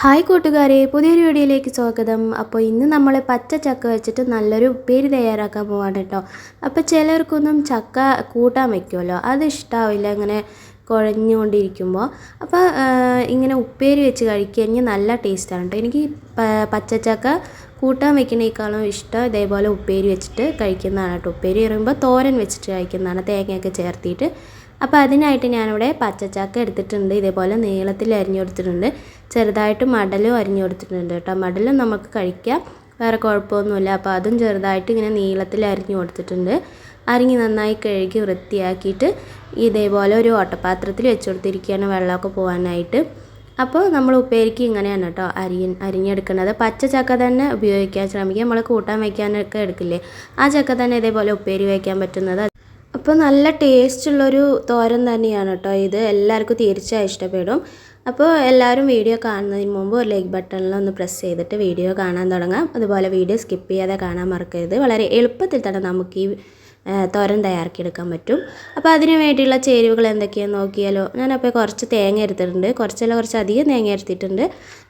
Hi കൂട്ടുകാരെ പുതിയൊരു വീഡിയോയിലേക്ക് സ്വാഗതം. അപ്പോൾ ഇന്ന് നമ്മൾ പച്ച ചക്ക വെച്ചിട്ട് നല്ലൊരു ഉപ്പേരി തയ്യാറാക്കാൻ പോവാണ് കേട്ടോ. അപ്പോൾ ചിലർക്കൊന്നും ചക്ക കൂട്ടാൻ വയ്ക്കുമല്ലോ അത് ഇഷ്ടാവില്ല ഇങ്ങനെ കുഴഞ്ഞുകൊണ്ടിരിക്കുമ്പോൾ. അപ്പോൾ ഇങ്ങനെ ഉപ്പേരി വെച്ച് കഴിക്കുകയാണെങ്കിൽ നല്ല ടേസ്റ്റാണ് കേട്ടോ. എനിക്ക് പച്ചച്ചക്ക കൂട്ടാൻ വെക്കുന്നേക്കാളും ഇഷ്ടം ഇതേപോലെ ഉപ്പേരി വെച്ചിട്ട് കഴിക്കുന്നതാണ് കേട്ടോ. ഉപ്പേരി പറയുമ്പോൾ തോരൻ വെച്ചിട്ട് കഴിക്കുന്നതാണ് തേങ്ങയൊക്കെ ചേർത്തിട്ട്. അപ്പോൾ അതിനായിട്ട് ഞാനിവിടെ പച്ചച്ചാക്ക എടുത്തിട്ടുണ്ട്. ഇതേപോലെ നീളത്തിൽ അരിഞ്ഞു കൊടുത്തിട്ടുണ്ട്. ചെറുതായിട്ട് മടലും അരിഞ്ഞു കൊടുത്തിട്ടുണ്ട് കേട്ടോ. മടലും നമുക്ക് കഴിക്കാം. വേറെ കുഴപ്പമൊന്നുമില്ല. അപ്പോൾ അതും ചെറുതായിട്ട് ഇങ്ങനെ നീളത്തിൽ അരിഞ്ഞു കൊടുത്തിട്ടുണ്ട്. അരിഞ്ഞ് നന്നായി കഴുകി വൃത്തിയാക്കിയിട്ട് ഇതേപോലെ ഒരു ഓട്ടപാത്രത്തിൽ വെച്ച് കൊടുത്തിരിക്കുകയാണ് വെള്ളമൊക്കെ പോകാനായിട്ട്. അപ്പോൾ നമ്മൾ ഉപ്പേരിക്ക് ഇങ്ങനെയാണ് കേട്ടോ അരി അരിഞ്ഞെടുക്കുന്നത്. പച്ച ചക്ക തന്നെ ഉപയോഗിക്കാൻ ശ്രമിക്കുക. നമ്മൾ കൂട്ടാൻ വയ്ക്കാനൊക്കെ എടുക്കില്ലേ? ആ ചക്ക തന്നെ ഇതേപോലെ ഉപ്പേരി വയ്ക്കാൻ പറ്റുന്നത്. അപ്പോൾ നല്ല ടേസ്റ്റുള്ളൊരു തോരൻ തന്നെയാണ് കേട്ടോ ഇത്. എല്ലാവർക്കും തീർച്ചയായും ഇഷ്ടപ്പെടും. അപ്പോൾ എല്ലാവരും വീഡിയോ കാണുന്നതിന് മുമ്പ് ഒരു ലൈക്ക് ബട്ടണിലൊന്ന് പ്രസ് ചെയ്തിട്ട് വീഡിയോ കാണാൻ തുടങ്ങാം. അതുപോലെ വീഡിയോ സ്കിപ്പ് ചെയ്യാതെ കാണാൻ മറക്കരുത്. വളരെ എളുപ്പത്തിൽ തന്നെ നമുക്ക് ഈ തോരൻ തയ്യാറാക്കിയെടുക്കാൻ പറ്റും. അപ്പോൾ അതിന് വേണ്ടിയുള്ള ചേരുവകൾ എന്തൊക്കെയാണെന്ന് നോക്കിയാലോ. ഞാനപ്പോൾ കുറച്ച് തേങ്ങ എടുത്തിട്ടുണ്ട്. കുറച്ചല്ല കുറച്ച് അധികം തേങ്ങ എടുത്തിട്ടുണ്ട്.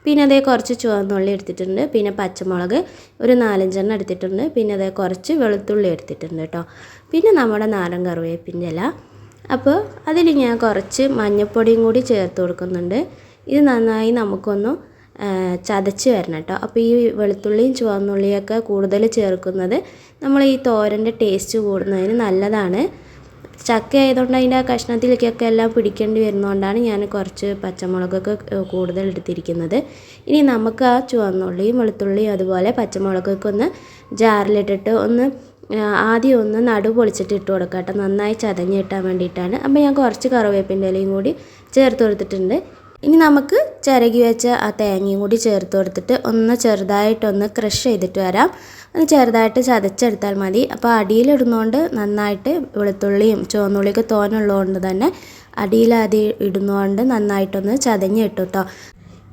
പിന്നെ അതേ കുറച്ച് ചുവന്നുള്ളി എടുത്തിട്ടുണ്ട്. പിന്നെ പച്ചമുളക് ഒരു നാലഞ്ചെണ്ണം എടുത്തിട്ടുണ്ട്. പിന്നെ അതേ കുറച്ച് വെളുത്തുള്ളി എടുത്തിട്ടുണ്ട് കേട്ടോ. പിന്നെ നമ്മുടെ നാടൻ കറിവേപ്പിന്റെ ഇല. അപ്പോൾ അതിൽ ഞാൻ കുറച്ച് മഞ്ഞൾപ്പൊടിയും കൂടി ചേർത്ത് കൊടുക്കുന്നുണ്ട്. ഇത് നന്നായി നമുക്കൊന്ന് ചതച്ച് വരണം കേട്ടോ അപ്പോൾ ഈ വെളുത്തുള്ളിയും ചുവന്നുള്ളിയൊക്കെ കൂടുതൽ ചേർക്കുന്നത് നമ്മൾ ഈ തോരന്റെ ടേസ്റ്റ് കൂടുന്നതിന് നല്ലതാണ്. ചക്ക ആയതുകൊണ്ട് അതിന്റെ ആ കഷ്ണത്തിലേക്കൊക്കെ എല്ലാം പിടിക്കേണ്ടി വരുന്നതുകൊണ്ടാണ് ഞാൻ കുറച്ച് പച്ചമുളകൊക്കെ കൂടുതൽ എടുത്തിരിക്കുന്നത്. ഇനി നമുക്ക് ആ ചുവന്നുള്ളിയും വെളുത്തുള്ളിയും അതുപോലെ പച്ചമുളകൊക്കെ ഒന്ന് ജാറിലിട്ടിട്ട് ഒന്ന് ആദ്യം ഒന്ന് നടു പൊളിച്ചിട്ട് ഇട്ട് കൊടുക്കാം കേട്ടോ നന്നായി ചതഞ്ഞ് കിട്ടാൻ വേണ്ടിയിട്ടാണ്. അപ്പോൾ ഞാൻ കുറച്ച് കറിവേപ്പിന്റെ ഇലയും കൂടി ചേർത്ത് കൊടുത്തിട്ടുണ്ട്. ഇനി നമുക്ക് ചിരകി വെച്ച ആ തേങ്ങയും കൂടി ചേർത്ത് കൊടുത്തിട്ട് ഒന്ന് ചെറുതായിട്ടൊന്ന് ക്രഷ് ചെയ്തിട്ട് വരാം. ഒന്ന് ചെറുതായിട്ട് ചതച്ചെടുത്താൽ മതി. അപ്പോൾ അടിയിലിടുന്നതുകൊണ്ട് നന്നായിട്ട് വെളുത്തുള്ളിയും ചുവന്നുള്ളിയൊക്കെ തോനുള്ളതുകൊണ്ട് തന്നെ അടിയിലാതി ഇടുന്നതുകൊണ്ട് നന്നായിട്ടൊന്ന് ചതഞ്ഞ് കിട്ടും കേട്ടോ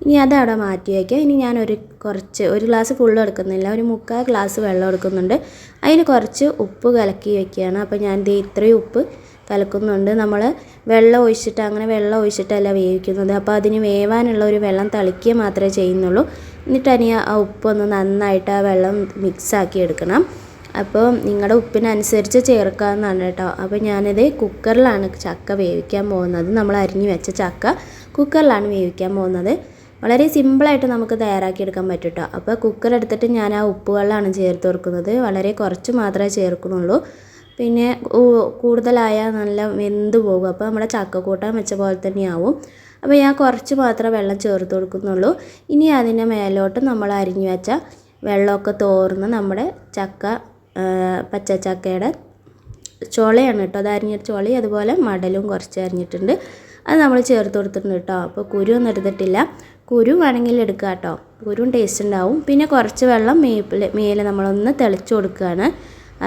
ഇനി അതവിടെ മാറ്റി വയ്ക്കാം ഇനി ഞാൻ ഒരു കുറച്ച് ഒരു ഗ്ലാസ് ഫുള്ള് എടുക്കുന്നില്ല. ഒരു മുക്കാൽ ഗ്ലാസ് വെള്ളം എടുക്കുന്നുണ്ട്. അതിന് കുറച്ച് ഉപ്പ് കലക്കി വയ്ക്കുകയാണ് അപ്പോൾ ഞാൻ ദേ ഇത്രയും ഉപ്പ് കലക്കുന്നുണ്ട്. നമ്മൾ വെള്ളം ഒഴിച്ചിട്ട് അങ്ങനെ വെള്ളം ഒഴിച്ചിട്ടല്ല വേവിക്കുന്നത്. അപ്പോൾ അതിന് വേവാനുള്ള ഒരു വെള്ളം തളിക്കുക മാത്രമേ ചെയ്യുന്നുള്ളൂ. എന്നിട്ട് അതിന് ആ ഉപ്പൊന്ന് നന്നായിട്ട് ആ വെള്ളം മിക്സാക്കി എടുക്കണം. അപ്പോൾ നിങ്ങളുടെ ഉപ്പിനനുസരിച്ച് ചേർക്കാവുന്നതാണ് കേട്ടോ. അപ്പോൾ ഞാനിത് കുക്കറിലാണ് ചക്ക വേവിക്കാൻ പോകുന്നത്. നമ്മൾ അരിഞ്ഞു വെച്ച ചക്ക കുക്കറിലാണ് വേവിക്കാൻ പോകുന്നത്. വളരെ സിമ്പിളായിട്ട് നമുക്ക് തയ്യാറാക്കിയെടുക്കാൻ പറ്റും കേട്ടോ. അപ്പോൾ കുക്കർ എടുത്തിട്ട് ഞാൻ ആ ഉപ്പ് വെള്ളമാണ് ചേർത്ത് കൊടുക്കുന്നത്. വളരെ കുറച്ച് മാത്രമേ ചേർക്കുന്നുള്ളൂ. പിന്നെ കൂടുതലായാൽ നല്ല വെന്ത് പോകും. അപ്പോൾ നമ്മുടെ ചക്കക്കൂട്ടാൻ വെച്ച പോലെ തന്നെയാവും. അപ്പോൾ ഞാൻ കുറച്ച് മാത്രമേ വെള്ളം ചേർത്ത് കൊടുക്കുന്നുള്ളൂ. ഇനി അതിന്റെ മേലോട്ട് നമ്മൾ അരിഞ്ഞു വെച്ച വെള്ളമൊക്കെ തോർന്ന് നമ്മുടെ ചക്ക പച്ച പച്ചച്ചക്കയുടെ ചുളയാണ് കേട്ടോ. അത് അരിഞ്ഞ ചുളി അതുപോലെ മടലും കുറച്ച് അരിഞ്ഞിട്ടുണ്ട്. അത് നമ്മൾ ചേർത്ത് കൊടുത്തിട്ടുണ്ട് കേട്ടോ. അപ്പോൾ കുരു ഒന്നും എടുത്തിട്ടില്ല. കുരു വേണമെങ്കിൽ എടുക്കുക കേട്ടോ. കുരു ടേസ്റ്റ് ഉണ്ടാവും. പിന്നെ കുറച്ച് വെള്ളം മേപ്പിൽ മേലെ നമ്മളൊന്ന് തിളച്ച് കൊടുക്കുകയാണ്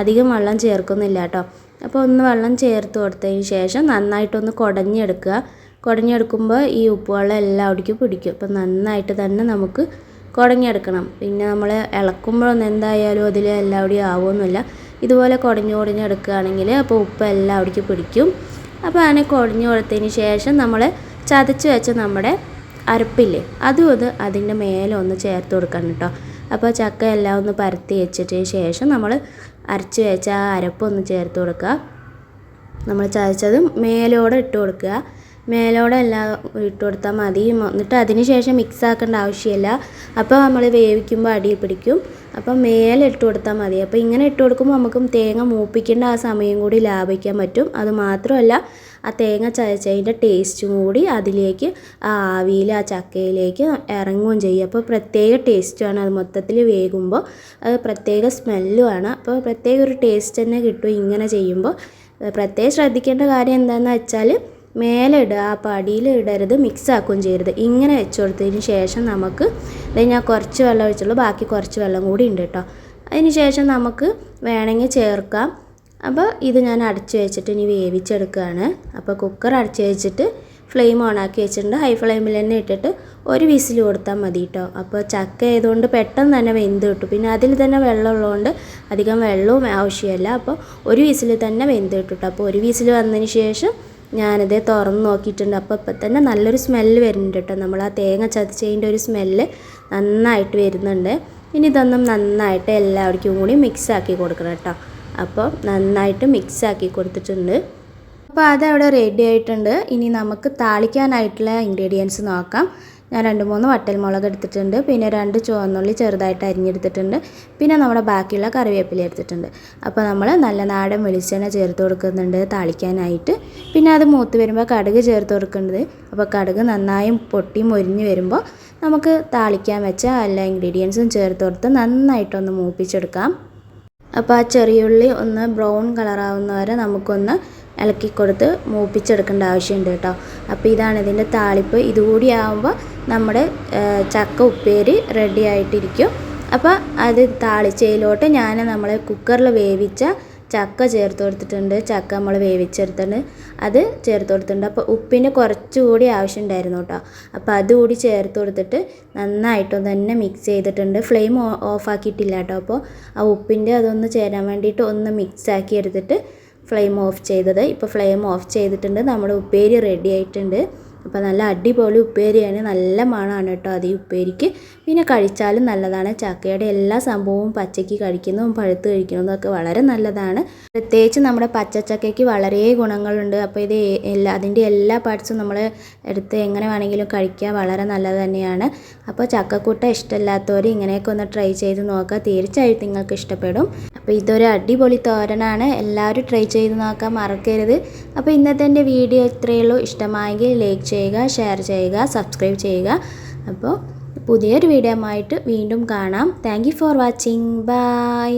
അധികം വെള്ളം ചേർക്കുന്നില്ല കേട്ടോ. അപ്പോൾ ഒന്ന് വെള്ളം ചേർത്ത് കൊടുത്തതിന് ശേഷം നന്നായിട്ടൊന്ന് കുടഞ്ഞെടുക്കുക. കുടഞ്ഞെടുക്കുമ്പോൾ ഈ ഉപ്പുവെള്ളം എല്ലാവിടേക്കും പിടിക്കും. അപ്പോൾ നന്നായിട്ട് തന്നെ നമുക്ക് കുടഞ്ഞെടുക്കണം. പിന്നെ നമ്മൾ ഇളക്കുമ്പോഴൊന്നും എന്തായാലും അതിൽ എല്ലാവിടെയും ആവുമൊന്നുമില്ല. ഇതുപോലെ കുടഞ്ഞു കുടഞ്ഞെടുക്കുകയാണെങ്കിൽ അപ്പോൾ ഉപ്പ് എല്ലാവിടേക്കും പിടിക്കും. അപ്പോൾ അങ്ങനെ കുടഞ്ഞു കൊടുത്തതിന് ശേഷം നമ്മൾ ചതച്ച് വെച്ച നമ്മുടെ അരപ്പില്ലേ അതും അത് അതിന്റെ മേലെ ഒന്ന് ചേർത്ത് കൊടുക്കണം കേട്ടോ. അപ്പോൾ ചക്ക എല്ലാം ഒന്ന് പരത്തി വെച്ചിട്ട് ശേഷം നമ്മൾ അരച്ച് വെച്ച ആ അരപ്പൊന്ന് ചേർത്ത് കൊടുക്കുക. നമ്മൾ ചതച്ചത് മേലോടെ ഇട്ട് കൊടുക്കുക. മേലോടെ എല്ലാം ഇട്ട് കൊടുത്താൽ മതി എന്നിട്ട് അതിന് ശേഷം മിക്സ് ആക്കേണ്ട ആവശ്യമില്ല. അപ്പോൾ നമ്മൾ വേവിക്കുമ്പോൾ അടിയിൽ പിടിക്കും. അപ്പം മേലെ ഇട്ട് കൊടുത്താൽ മതി. അപ്പോൾ ഇങ്ങനെ ഇട്ട് കൊടുക്കുമ്പോൾ നമുക്കും തേങ്ങ മൂപ്പിക്കേണ്ട ആ സമയം കൂടി ലാഭിക്കാൻ പറ്റും. അത് മാത്രമല്ല ആ തേങ്ങ ചതച്ചതിന്റെ ടേസ്റ്റും കൂടി അതിലേക്ക് ആ ആവിയിൽ ആ ചക്കയിലേക്ക് ഇറങ്ങുകയും ചെയ്യും. അപ്പോൾ പ്രത്യേക ടേസ്റ്റുമാണ് അത് മൊത്തത്തിൽ വേകുമ്പോൾ അത് പ്രത്യേക സ്മെല്ലുമാണ് അപ്പോൾ പ്രത്യേക ഒരു ടേസ്റ്റ് തന്നെ കിട്ടും ഇങ്ങനെ ചെയ്യുമ്പോൾ. പ്രത്യേകം ശ്രദ്ധിക്കേണ്ട കാര്യം എന്താണെന്ന് വെച്ചാൽ മേലെ ഇടുക ആ പടിയിൽ ഇടരുത് മിക്സ് ആക്കുകയും ചെയ്യരുത്. ഇങ്ങനെ വെച്ച് കൊടുത്തതിന് ശേഷം നമുക്ക് ഞാൻ കുറച്ച് വെള്ളം ഒഴിച്ചുള്ളൂ ബാക്കി കുറച്ച് വെള്ളം കൂടി ഉണ്ട് കേട്ടോ. അതിന് ശേഷം നമുക്ക് വേണമെങ്കിൽ ചേർക്കാം. അപ്പോൾ ഇത് ഞാൻ അടച്ചു വെച്ചിട്ട് ഇനി വേവിച്ചെടുക്കുകയാണ്. അപ്പോൾ കുക്കർ അടച്ചു വെച്ചിട്ട് ഫ്ലെയിം ഓൺ ആക്കി വെച്ചിട്ടുണ്ട്. ഹൈ ഫ്ലെയിമിൽ തന്നെ ഇട്ടിട്ട് ഒരു വിസിൽ കൊടുത്താൽ മതി കേട്ടോ. അപ്പോൾ ചക്ക ആയതുകൊണ്ട് പെട്ടെന്ന് തന്നെ വെന്ത് കിട്ടും. പിന്നെ അതിൽ തന്നെ വെള്ളം ഉള്ളതുകൊണ്ട് അധികം വെള്ളവും ആവശ്യമില്ല. അപ്പോൾ ഒരു വിസിൽ തന്നെ വെന്ത് കിട്ടും. അപ്പോൾ ഒരു വിസിൽ വന്നതിന് ശേഷം ഞാനിത് തുറന്ന് നോക്കിയിട്ടുണ്ട്. അപ്പോൾ ഇപ്പം തന്നെ നല്ലൊരു സ്മെല്ല് വരുന്നുണ്ട് കേട്ടോ. നമ്മൾ ആ തേങ്ങ ചതച്ചതിന്റെ ഒരു സ്മെല്ല് നന്നായിട്ട് വരുന്നുണ്ട്. ഇനി ഇതൊന്നും നന്നായിട്ട് എല്ലാവർക്കും കൂടി മിക്സ് ആക്കി കൊടുക്കണം കേട്ടോ. അപ്പോൾ നന്നായിട്ട് മിക്സ് ആക്കി കൊടുത്തിട്ടുണ്ട്. അപ്പോൾ അതവിടെ റെഡി ആയിട്ടുണ്ട്. ഇനി നമുക്ക് താളിക്കാനായിട്ടുള്ള ഇൻഗ്രീഡിയൻസ് നോക്കാം. ഞാൻ രണ്ട് മൂന്ന് വട്ടൽമുളക് എടുത്തിട്ടുണ്ട്. പിന്നെ രണ്ട് ചുവന്നുള്ളി ചെറുതായിട്ട് അരിഞ്ഞെടുത്തിട്ടുണ്ട്. പിന്നെ നമ്മുടെ ബാക്കിയുള്ള കറിവേപ്പില എടുത്തിട്ടുണ്ട്. അപ്പോൾ നമ്മൾ നല്ല നാടൻ വെളിച്ചെണ്ണ ചേർത്ത് കൊടുക്കുന്നുണ്ട് താളിക്കാനായിട്ട്. പിന്നെ അത് മൂത്ത് വരുമ്പോൾ കടുക് ചേർത്ത് കൊടുക്കേണ്ടത് അപ്പോൾ കടുക് നന്നായും പൊട്ടി മൊരിഞ്ഞ് വരുമ്പോൾ നമുക്ക് താളിക്കാൻ വെച്ച എല്ലാ ഇൻഗ്രീഡിയൻസും ചേർത്ത് കൊടുത്ത് നന്നായിട്ടൊന്ന് മൂപ്പിച്ചെടുക്കാം. അപ്പോൾ ആ ചെറിയുള്ളി ഒന്ന് ബ്രൗൺ കളറാവുന്ന വരെ നമുക്കൊന്ന് ഇളക്കി കൊടുത്ത് മൂപ്പിച്ചെടുക്കേണ്ട ആവശ്യമുണ്ട് കേട്ടോ. അപ്പോൾ ഇതാണ് ഇതിന്റെ താളിപ്പ്. ഇതുകൂടി ആകുമ്പോൾ നമ്മുടെ ചക്ക ഉപ്പേരി റെഡി ആയിട്ടിരിക്കും. അപ്പോൾ അത് താളിച്ചയിലോട്ട് ഞാൻ നമ്മൾ കുക്കറിൽ വേവിച്ച ചക്ക ചേർത്ത് കൊടുത്തിട്ടുണ്ട്. ചക്ക നമ്മൾ വേവിച്ചെടുത്തിട്ടുണ്ട്. അത് ചേർത്ത് കൊടുത്തിട്ടുണ്ട്. അപ്പോൾ ഉപ്പിന് കുറച്ചുകൂടി ആവശ്യമുണ്ടായിരുന്നു കേട്ടോ. അപ്പോൾ അതുകൂടി ചേർത്ത് കൊടുത്തിട്ട് നന്നായിട്ടൊന്ന് തന്നെ മിക്സ് ചെയ്തിട്ടുണ്ട്. ഫ്ലെയിം ഓഫ് ആക്കിയിട്ടില്ല കേട്ടോ. അപ്പോൾ ആ ഉപ്പിന്റെ അതൊന്ന് ചേരാൻ വേണ്ടിയിട്ട് ഒന്ന് മിക്സ് ആക്കി എടുത്തിട്ട് ഫ്ലെയിം ഓഫ് ചെയ്തത്. ഇപ്പോൾ ഫ്ലെയിം ഓഫ് ചെയ്തിട്ടുണ്ട്. നമ്മുടെ ഉപ്പേരി റെഡി ആയിട്ടുണ്ട്. അപ്പോൾ നല്ല അടിപൊളി ഉപ്പേരിയാണ്. നല്ല മണമാണ് കേട്ടോ അത് ഈ ഉപ്പേരിക്ക്. പിന്നെ കഴിച്ചാലും നല്ലതാണ്. ചക്കയുടെ എല്ലാ സംഭവവും പച്ചയ്ക്ക് കഴിക്കുന്നതും പഴുത്ത് കഴിക്കുന്നതും ഒക്കെ വളരെ നല്ലതാണ്. പ്രത്യേകിച്ച് നമ്മുടെ പച്ചച്ചക്കയ്ക്ക് വളരെ ഗുണങ്ങളുണ്ട്. അപ്പോൾ ഇത് എല്ലാ അതിന്റെ എല്ലാ പാർട്സും നമ്മൾ എടുത്ത് എങ്ങനെ വേണമെങ്കിലും കഴിക്കുക വളരെ നല്ലത് തന്നെയാണ്. അപ്പോൾ ചക്കക്കൂട്ട ഇഷ്ടമില്ലാത്തവർ ഇങ്ങനെയൊക്കെ ഒന്ന് ട്രൈ ചെയ്ത് നോക്കുക. തീർച്ചയായിട്ടും നിങ്ങൾക്ക് ഇഷ്ടപ്പെടും. അപ്പോൾ ഇതൊരു അടിപൊളി തോരനാണ്. എല്ലാവരും ട്രൈ ചെയ്ത് നോക്കാൻ മറക്കരുത്. അപ്പോൾ ഇന്നത്തെ എന്റെ വീഡിയോ ഇത്രയേ ഉള്ളൂ. ഇഷ്ടമായെങ്കിൽ ലൈക്ക് ചെയ്യുക ഷെയർ ചെയ്യുക സബ്സ്ക്രൈബ് ചെയ്യുക. അപ്പോൾ പുതിയൊരു വീഡിയോ ആയിട്ട് വീണ്ടും കാണാം. Thank for watching bye